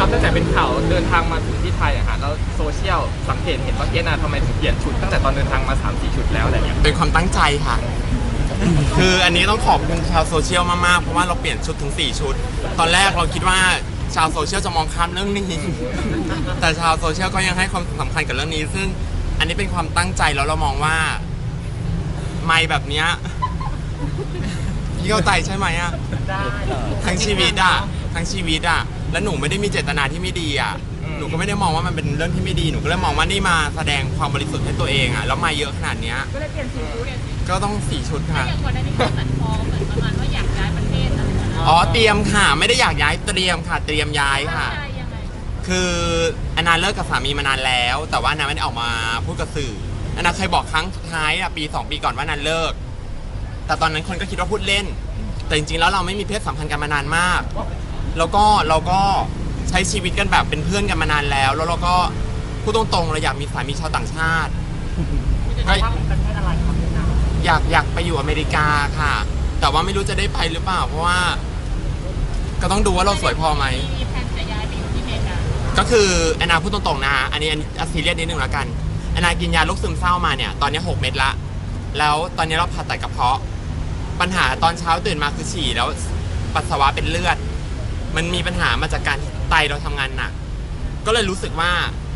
ครับตั้งแต่เป็นข่าวเดินทางมาถึงที่ไทยอะฮะแล้วโซเชียลสังเกตเห็นว่าเกณฑ์นาทำไมถึงเปลี่ยนชุดตั้งแต่ตอนเดินทางมา3ามสี่ชุดแล้วอะไรเงี้ยเป็นความตั้งใจค่ะ คืออันนี้ต้องขอบคุณชาวโซเชียลมากๆ เพราะว่าเราเปลี่ยนชุดถึง 4 ชุด ตอนแรกเราคิดว่าชาวโซเชียลจะมองข้ามเรื่องนี้ แต่ชาวโซเชียลก็ยังให้ความสำคัญกับเรื่องนี้ ซึ่งอันนี้เป็นความตั้งใจแล้วเรามองว่า ไม่แบบเนี้ยพี่เข้าใจใช่ไหมอะได้ทั้งชีวิตอะทั้งชีวิตอะ แล้วหนูไม่ได้มีเจตนาที่ไม่ดีอะหนูก็ไม่ได้มองว่ามันเป็นเรื่องที่ไม่ดีหนูก็เลยมองว่านี่มาแสดงความบริสุทธิ์ให้ตัวเองอะแล้วมาเยอะขนาดเนี้ยก็เลยเปลี่ยนสีชุดก็ต้องสี่ชุดค่ะอย่างก่อนหน้านี้ก็ตัดพ้อเหมือนประมาณว่าอยากย้ายประเทศอะไรอย่างเงี้ยอ๋อเตรียมค่ะ ไม่ได้อยากย้ายเตรียมค่ะ เตรียมย้ายค่ะตั้งใจยังไงคืออนาเลิกกับสามีมานานแล้ว แต่ว่านาไม่ได้ออกมาพูดกับสื่ออนาเคยบอกครั้งสุดท้ายอะปีสองปีก่อนว่านาเลิก แต่ตอนนั้นคนก็คิดว่าพูดเล่น แต่จริงๆแล้วเราไม่มีเพศสัมพันธ์กันมานานมาก แล้วก็เราก็ใช้ชีวิตกันแบบเป็นเพื่อนกันมานานแล้ว แล้วเราก็พูดตรงๆเราอยากมีสามีชาวต่างชาติก็อยากอยากไปอยู่อเมริกาค่ะ แต่ว่าไม่รู้จะได้ไปหรือเปล่า เพราะว่า ก็ต้องดูว่าเราสวยพอไหม มีแผนจะย้ายไปอยู่ที่อเมริกาก็คือแอนนาพูดตรงๆนะอันนี้อันอันซีเรียสนิดนึงแล้วกันแอนนากินยาโรคซึมเศร้ามาเนี่ย ตอนนี้ 6 เม็ดละ แล้วตอนนี้เราผ่าตัดกระเพาะ ปัญหาตอนเช้าตื่นมาคือฉี่แล้วปัสสาวะเป็นเลือด มันมีปัญหามาจากการไตเราทำงานหนัก ก็เลยรู้สึกว่า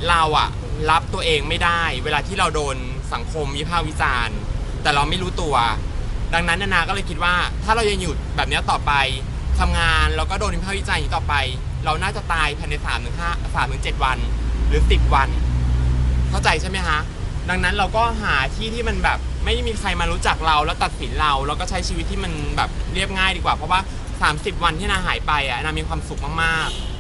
เราอะรับตัวเองไม่ได้ เวลาที่เราโดนสังคมวิพากษ์วิจารณ์ แต่เราไม่รู้ตัว ดังนั้นนานาก็เลยคิดว่า ถ้าเรายังอยู่แบบเนี้ยต่อไปทำงานแล้วก็โดนวิพากษ์วิจารณ์อย่างนี้ต่อไป เราน่าจะตายภายใน3ามถึงห้าสามถึงเจ็ดวัน หรือ10วัน เข้าใจใช่ไหมฮะ ดังนั้นเราก็หาที่ที่มันแบบไม่มีใครมารู้จักเราแล้วตัดสินเรา แล้วก็ใช้ชีวิตที่มันแบบเรียบง่ายดีกว่า เพราะว่า 30 วันที่นาหายไปอะนามีความสุขมากๆ